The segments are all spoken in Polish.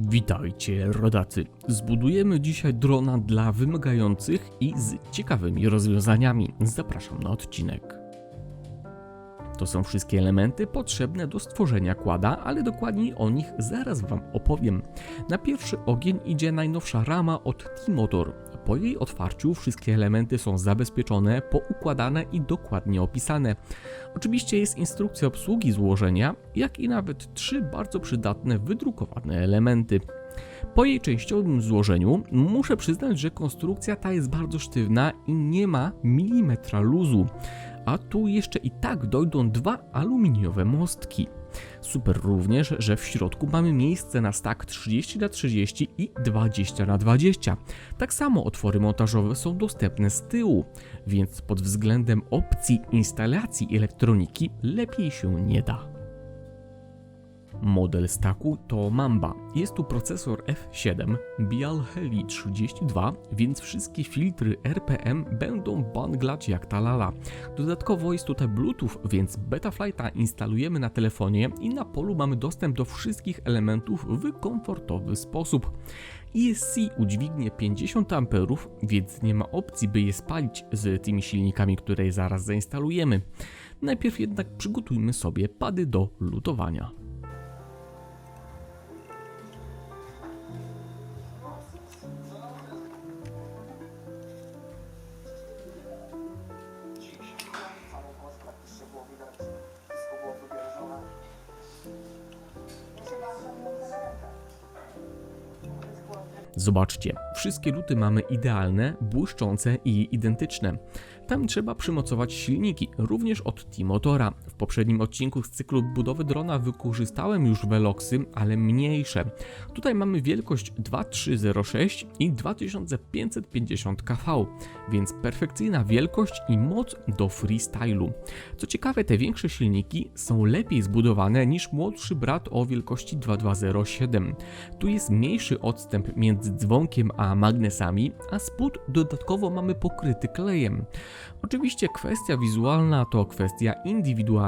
Witajcie, rodacy. Zbudujemy dzisiaj drona dla wymagających i z ciekawymi rozwiązaniami. Zapraszam na odcinek. To są wszystkie elementy potrzebne do stworzenia kłada, ale dokładniej o nich zaraz Wam opowiem. Na pierwszy ogień idzie najnowsza rama od T-Motor. Po jej otwarciu wszystkie elementy są zabezpieczone, poukładane i dokładnie opisane. Oczywiście jest instrukcja obsługi złożenia, jak i nawet trzy bardzo przydatne wydrukowane elementy. Po jej częściowym złożeniu muszę przyznać, że konstrukcja ta jest bardzo sztywna i nie ma milimetra luzu. A tu jeszcze i tak dojdą dwa aluminiowe mostki. Super również, że w środku mamy miejsce na stak 30 na 30 i 20 na 20. Tak samo otwory montażowe są dostępne z tyłu, więc pod względem opcji instalacji elektroniki lepiej się nie da. Model staku to Mamba. Jest tu procesor F7 Bial Heli 32, więc wszystkie filtry RPM będą banglać jak ta lala. Dodatkowo jest tutaj Bluetooth, więc Betaflighta instalujemy na telefonie i na polu mamy dostęp do wszystkich elementów w komfortowy sposób. ESC udźwignie 50 A, więc nie ma opcji, by je spalić z tymi silnikami, które zaraz zainstalujemy. Najpierw jednak przygotujmy sobie pady do lutowania. Zobaczcie, wszystkie luty mamy idealne, błyszczące i identyczne. Tam trzeba przymocować silniki, również od T-Motora. Poprzednim odcinku z cyklu budowy drona wykorzystałem już Veloxy, ale mniejsze. Tutaj mamy wielkość 2306 i 2550 kV, więc perfekcyjna wielkość i moc do freestylu. Co ciekawe, te większe silniki są lepiej zbudowane niż młodszy brat o wielkości 2207. Tu jest mniejszy odstęp między dzwonkiem a magnesami, a spód dodatkowo mamy pokryty klejem. Oczywiście kwestia wizualna to kwestia indywidualna,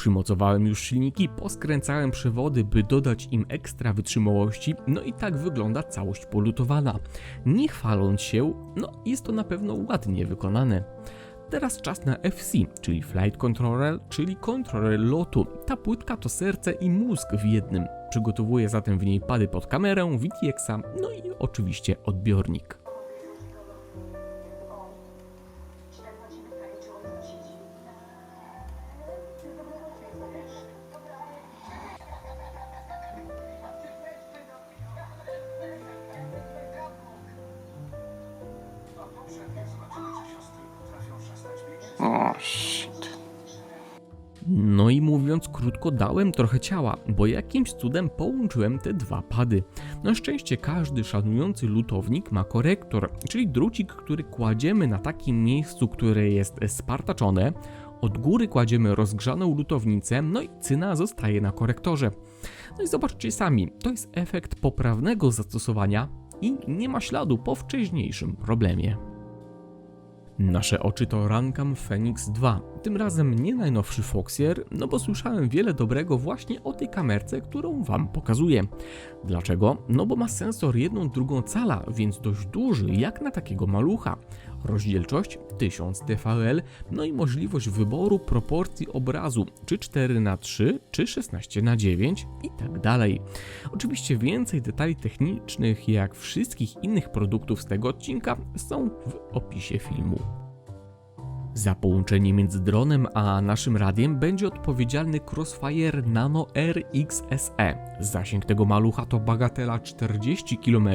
Przymocowałem już silniki, poskręcałem przewody, by dodać im ekstra wytrzymałości, no i tak wygląda całość polutowana. Nie chwaląc się, no jest to na pewno ładnie wykonane. Teraz czas na FC, czyli Flight Controller, czyli kontroler lotu. Ta płytka to serce i mózg w jednym. Przygotowuję zatem w niej pady pod kamerę, VTX-a, no i oczywiście odbiornik. Mówiąc krótko, dałem trochę ciała, bo jakimś cudem połączyłem te dwa pady. Na szczęście każdy szanujący lutownik ma korektor, czyli drucik, który kładziemy na takim miejscu, które jest spartaczone. Od góry kładziemy rozgrzaną lutownicę, no i cyna zostaje na korektorze. No i zobaczcie sami, to jest efekt poprawnego zastosowania i nie ma śladu po wcześniejszym problemie. Nasze oczy to Rancam Phoenix 2. Tym razem nie najnowszy Foxier, no bo słyszałem wiele dobrego właśnie o tej kamerce, którą wam pokazuję. Dlaczego? No bo ma sensor jedną drugą cala, więc dość duży jak na takiego malucha. Rozdzielczość 1000 dVL, no i możliwość wyboru proporcji obrazu, czy 4 na 3 czy 16 na 9 i tak dalej. Oczywiście więcej detali technicznych, jak wszystkich innych produktów z tego odcinka, są w opisie filmu. Za połączenie między dronem a naszym radiem będzie odpowiedzialny Crossfire Nano RXSE. Zasięg tego malucha to bagatela 40 km,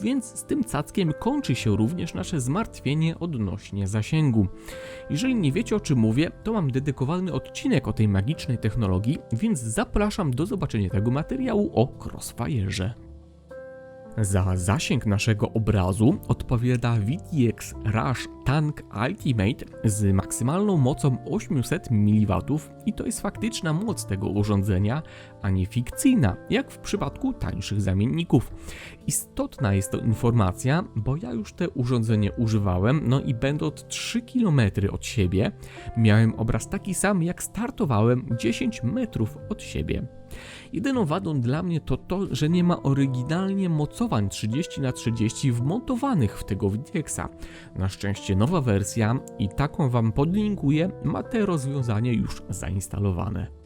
więc z tym cackiem kończy się również nasze zmartwienie odnośnie zasięgu. Jeżeli nie wiecie o czym mówię, to mam dedykowany odcinek o tej magicznej technologii, więc zapraszam do zobaczenia tego materiału o Crossfire'ze. Za zasięg naszego obrazu odpowiada VTX Rush Tank Ultimate z maksymalną mocą 800 mW i to jest faktyczna moc tego urządzenia, a nie fikcyjna, jak w przypadku tańszych zamienników. Istotna jest to informacja, bo ja już te urządzenie używałem, no i będąc 3 km od siebie, miałem obraz taki sam, jak startowałem 10 metrów od siebie. Jedyną wadą dla mnie to to, że nie ma oryginalnie mocowań 30 na 30 wmontowanych w tego VTX-a. Na szczęście nowa wersja i taką Wam podlinkuję, ma te rozwiązanie już zainstalowane.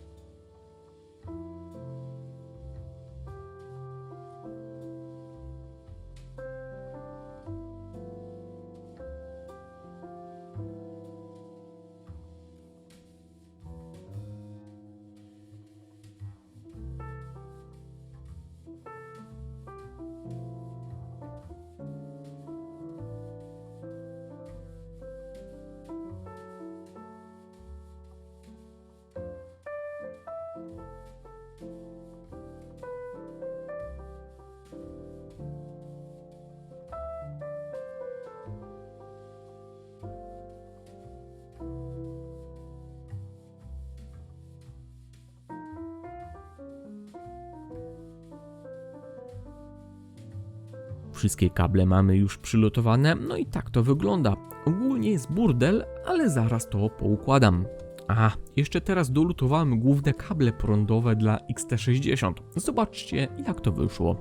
Wszystkie kable mamy już przylutowane, no i tak to wygląda. Ogólnie jest burdel, ale zaraz to poukładam. A, jeszcze teraz dolutowałem główne kable prądowe dla XT60. Zobaczcie, jak to wyszło.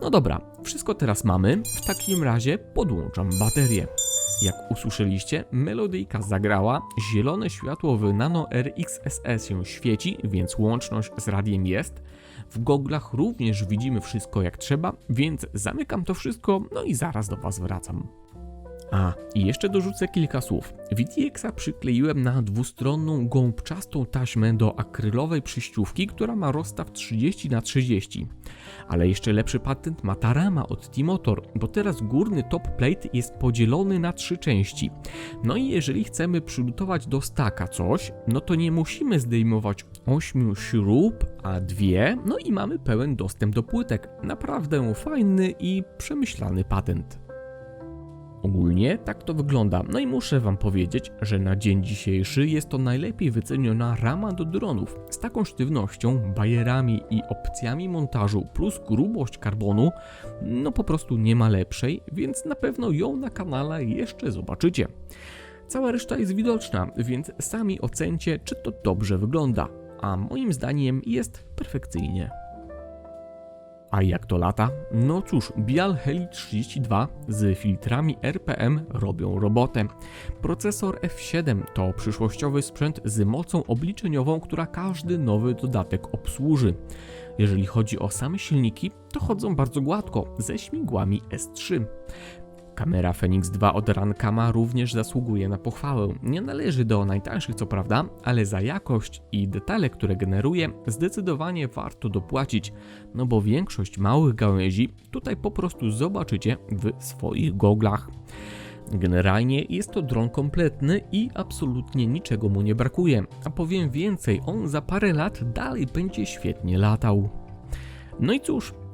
No dobra, wszystko teraz mamy. W takim razie podłączam baterię. Jak usłyszeliście, melodyjka zagrała, zielone światło w Nano RXSS się świeci, więc łączność z radiem jest. W goglach również widzimy wszystko jak trzeba, więc zamykam to wszystko, no i zaraz do Was wracam. A, i jeszcze dorzucę kilka słów. VTX-a przykleiłem na dwustronną gąbczastą taśmę do akrylowej przyściółki, która ma rozstaw 30 na 30 Ale jeszcze lepszy patent ma ta rama od T-Motor, bo teraz górny top plate jest podzielony na trzy części. No i jeżeli chcemy przylutować do staka coś, no to nie musimy zdejmować 8 śrub, a dwie, no i mamy pełen dostęp do płytek. Naprawdę fajny i przemyślany patent. Ogólnie tak to wygląda. No i muszę Wam powiedzieć, że na dzień dzisiejszy jest to najlepiej wyceniona rama do dronów. Z taką sztywnością, bajerami i opcjami montażu plus grubość karbonu, no po prostu nie ma lepszej, więc na pewno ją na kanale jeszcze zobaczycie. Cała reszta jest widoczna, więc sami ocencie, czy to dobrze wygląda. A moim zdaniem jest perfekcyjnie. A jak to lata? No cóż, Bial Heli 32 z filtrami RPM robią robotę. Procesor F7 to przyszłościowy sprzęt z mocą obliczeniową, która każdy nowy dodatek obsłuży. Jeżeli chodzi o same silniki, to chodzą bardzo gładko, ze śmigłami S3. Kamera Phoenix 2 od Rankama również zasługuje na pochwałę. Nie należy do najtańszych co prawda, ale za jakość i detale, które generuje, zdecydowanie warto dopłacić, no bo większość małych gałęzi tutaj po prostu zobaczycie w swoich goglach. Generalnie jest to dron kompletny i absolutnie niczego mu nie brakuje, a powiem więcej, on za parę lat dalej będzie świetnie latał. No i cóż,